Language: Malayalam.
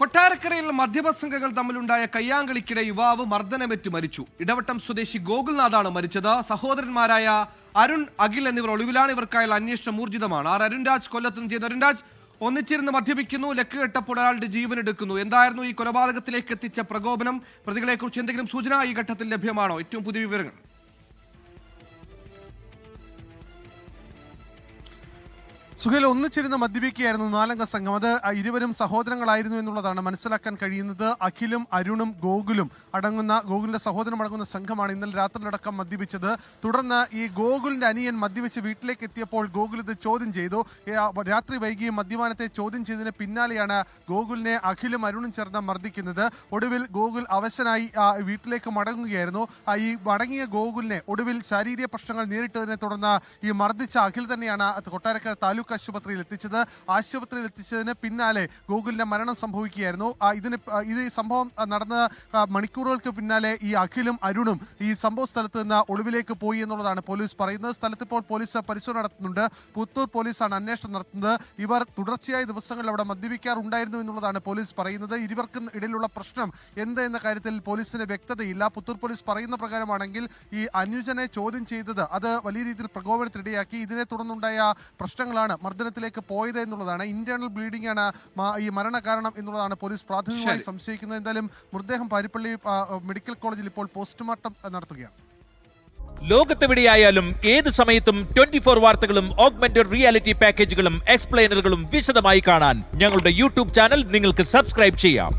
കൊട്ടാരക്കരയിൽ മദ്യപസംഘങ്ങൾ തമ്മിലുണ്ടായ കയ്യാങ്കളിക്കിടെ യുവാവ് മർദ്ദനമേറ്റ് മരിച്ചു. ഇടവട്ടം സ്വദേശി ഗോകുൽനാഥാണ് മരിച്ചത്. സഹോദരന്മാരായ അരുൺ അഖിൽ എന്നിവർ ഒളിവിലാണ്. ഇവർക്കായുള്ള അന്വേഷണം ഊർജിതമാണ്. ആർ അരുൺരാജ് കൊല്ലത്തും ചെയ്ത്. അരുൺരാജ് ഒന്നിച്ചിരുന്ന് മദ്യപിക്കുന്നു ലക്ക് കെട്ടപ്പോൾ ഒരാളുടെ ജീവൻ എടുക്കുന്നു എന്തായിരുന്നു ഈ കൊലപാതകത്തിലേക്ക് എത്തിച്ച പ്രകോപനം? പ്രതികളെക്കുറിച്ച് എന്തെങ്കിലും സൂചന ഈ ഘട്ടത്തിൽ ലഭ്യമാണോ? ഏറ്റവും പുതിയ വിവരങ്ങൾ. സുഹേൽ ഒന്നിച്ചിരുന്ന് മദ്യപിക്കുകയായിരുന്നു നാലംഗ സംഘം. അത് ഇരുവരും സഹോദരങ്ങളായിരുന്നു എന്നുള്ളതാണ് മനസ്സിലാക്കാൻ കഴിയുന്നത്. അഖിലും അരുണും ഗോകുലും അടങ്ങുന്ന ഗോകുലിന്റെ സഹോദരം അടങ്ങുന്ന സംഘമാണ് ഇന്നലെ രാത്രിയിലടക്കം മദ്യപിച്ചത്. തുടർന്ന് ഈ ഗോകുലിന്റെ അനിയൻ മദ്യപിച്ച് വീട്ടിലേക്ക് എത്തിയപ്പോൾ ഗോകുൽ ഇത് ചോദ്യം ചെയ്തു. രാത്രി വൈകിയും മദ്യപാനത്തെ ചോദ്യം ചെയ്തതിന് പിന്നാലെയാണ് ഗോകുലിനെ അഖിലും അരുണും ചേർന്ന് മർദ്ദിക്കുന്നത്. ഒടുവിൽ ഗോകുൽ അവശനായി വീട്ടിലേക്ക് മടങ്ങുകയായിരുന്നു. ഈ മടങ്ങിയ ഗോകുലിനെ ഒടുവിൽ ശാരീരിക പ്രശ്നങ്ങൾ നേരിട്ടതിനെ തുടർന്ന് ഈ മർദ്ദിച്ച അഖിൽ തന്നെയാണ് കൊട്ടാരക്കര താലൂക്ക് ആശുപത്രിയിൽ എത്തിച്ചത്. ആശുപത്രിയിൽ എത്തിച്ചതിന് പിന്നാലെ ഗോകുലിന്റെ മരണം സംഭവിക്കുകയായിരുന്നു. ഇതിന് ഇത് സംഭവം നടന്ന മണിക്കൂറുകൾക്ക് പിന്നാലെ ഈ അഖിലും അരുണും ഈ സംഭവ സ്ഥലത്ത് നിന്ന് ഒളിവിലേക്ക് പോയി എന്നുള്ളതാണ് പോലീസ് പറയുന്നത്. സ്ഥലത്ത് ഇപ്പോൾ പോലീസ് പരിശോധന നടത്തുന്നുണ്ട്. പുത്തൂർ പോലീസാണ് അന്വേഷണം നടത്തുന്നത്. ഇവർ തുടർച്ചയായ ദിവസങ്ങളിൽ അവിടെ മദ്യപിക്കാറുണ്ടായിരുന്നു എന്നുള്ളതാണ് പോലീസ് പറയുന്നത്. ഇരുവർക്കും ഇടയിലുള്ള പ്രശ്നം എന്ത് എന്ന കാര്യത്തിൽ പോലീസിന് വ്യക്തതയില്ല. പുത്തൂർ പോലീസ് പറയുന്ന പ്രകാരമാണെങ്കിൽ ഈ അനുജനെ ചോദ്യം ചെയ്തത് അത് വലിയ രീതിയിൽ പ്രകോപനത്തിനിടയാക്കി. ഇതിനെ തുടർന്നുണ്ടായ പ്രശ്നങ്ങളാണ് മർദ്ദനത്തിലേക്ക് പോയത് എന്നുള്ളതാണ്. ഇന്റേണൽ ബ്ലീഡിംഗ് ആണ് ഈ മരണ കാരണം എന്നുള്ളതാണ് പോലീസ് പ്രാഥമികമായി സംശയിക്കുന്നത്. എന്തായാലും മൃതദേഹം പാരിപ്പള്ളി മെഡിക്കൽ കോളേജിൽ ഇപ്പോൾ പോസ്റ്റ്മോർട്ടം നടത്തുകയാണ്. ലോകത്തെവിടെയായാലും ഏത് സമയത്തും ട്വന്റി ഫോർ വാർത്തകളും ഓഗ്മെന്റഡ് റിയാലിറ്റി പാക്കേജുകളും എക്സ്പ്ലെയിനറുകളും വിശദമായി കാണാൻ ഞങ്ങളുടെ യൂട്യൂബ് ചാനൽ നിങ്ങൾക്ക് സബ്സ്ക്രൈബ് ചെയ്യാം.